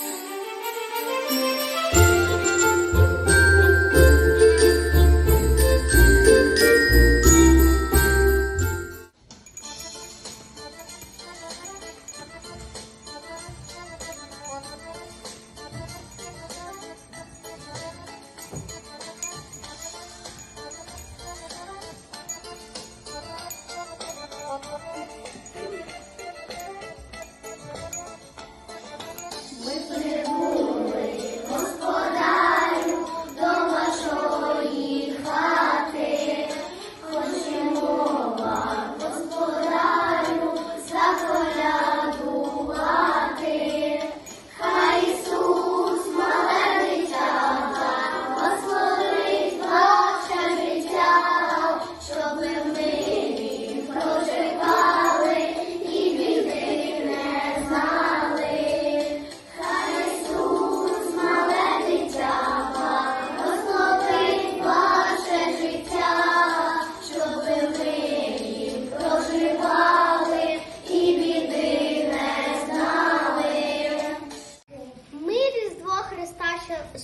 Yeah.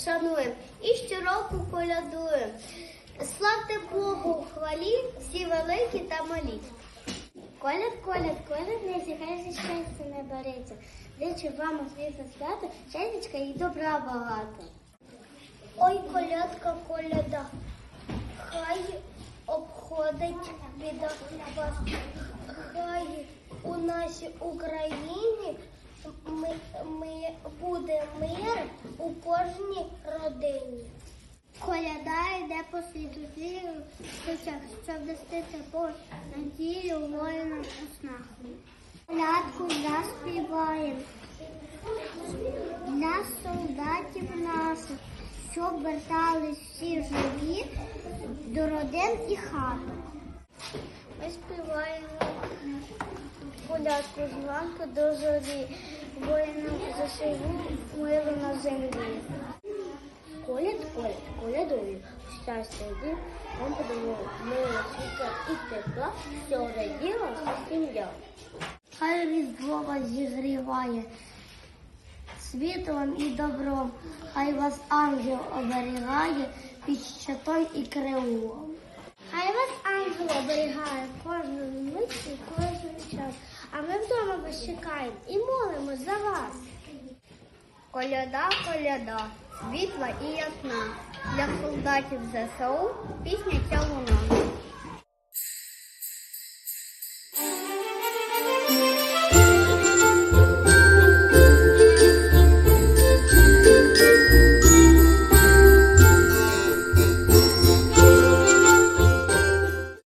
Шануємо і щороку колядуємо. Славте Богу хвалі, всі великі та малі. Коляд, коляд, коляд, не зігайся, щастя не береться. Зичу вам світло свято, щастячка і добра багато. Ой, колядка, коляда, хай обходить біда вас. Хай у нашій Україні ми, ми, кожній родині. Коляда йде по світу віру, щоб нести тепло, надію воїнам у снах. Колядку заспіваємо для солдатів наших, щоб вертались всі живі до родин і хаток. Ми співаємо колядку зранку до зорі, воїнам миру на землі. Коляд, коляд, колядую, щастя дім, вам подарував мило світла і тепла, що раділа вся сім'я. Хай різдво вас зігріває світлом і добром, хай вас ангел оберігає під щитом і крилом. Хай вас ангел оберігає кожну мить і кожен час. А ми вдома вас чекаємо і молимо за вас. Коляда, коляда, світла і ясна. Для солдатів ЗСУ пісня ця луна.